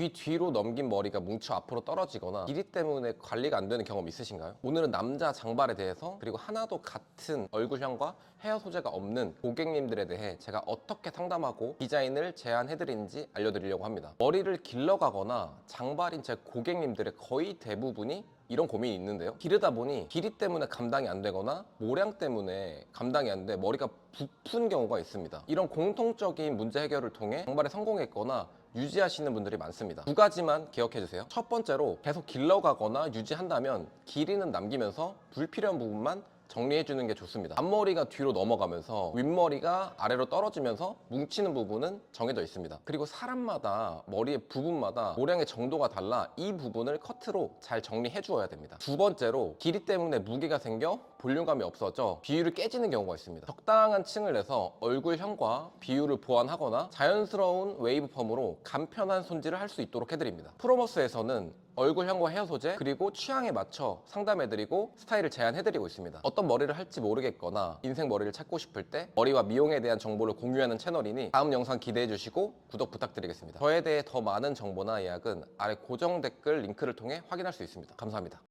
귀 뒤로 넘긴 머리가 뭉쳐 앞으로 떨어지거나 길이 때문에 관리가 안 되는 경험 있으신가요? 오늘은 남자 장발에 대해서 그리고 하나도 같은 얼굴형과 헤어 소재가 없는 고객님들에 대해 제가 어떻게 상담하고 디자인을 제안해드리는지 알려드리려고 합니다. 머리를 길러가거나 장발인 제 고객님들의 거의 대부분이 이런 고민이 있는데요. 기르다 보니 길이 때문에 감당이 안 되거나 모량 때문에 감당이 안 돼 머리가 부푼 경우가 있습니다. 이런 공통적인 문제 해결을 통해 장발에 성공했거나 유지하시는 분들이 많습니다. 두 가지만 기억해 주세요. 첫 번째로 계속 길러가거나 유지한다면 길이는 남기면서 불필요한 부분만 정리해 주는 게 좋습니다. 앞머리가 뒤로 넘어가면서 윗머리가 아래로 떨어지면서 뭉치는 부분은 정해져 있습니다. 그리고 사람마다 머리의 부분마다 모량의 정도가 달라 이 부분을 커트로 잘 정리해 주어야 됩니다. 두 번째로 길이 때문에 무게가 생겨 볼륨감이 없어져 비율이 깨지는 경우가 있습니다. 적당한 층을 내서 얼굴형과 비율을 보완하거나 자연스러운 웨이브 펌으로 간편한 손질을 할 수 있도록 해드립니다. 프로머스에서는 얼굴형과 헤어 소재 그리고 취향에 맞춰 상담해드리고 스타일을 제안해드리고 있습니다. 어떤 머리를 할지 모르겠거나 인생 머리를 찾고 싶을 때 머리와 미용에 대한 정보를 공유하는 채널이니 다음 영상 기대해 주시고 구독 부탁드리겠습니다. 저에 대해 더 많은 정보나 예약은 아래 고정 댓글 링크를 통해 확인할 수 있습니다. 감사합니다.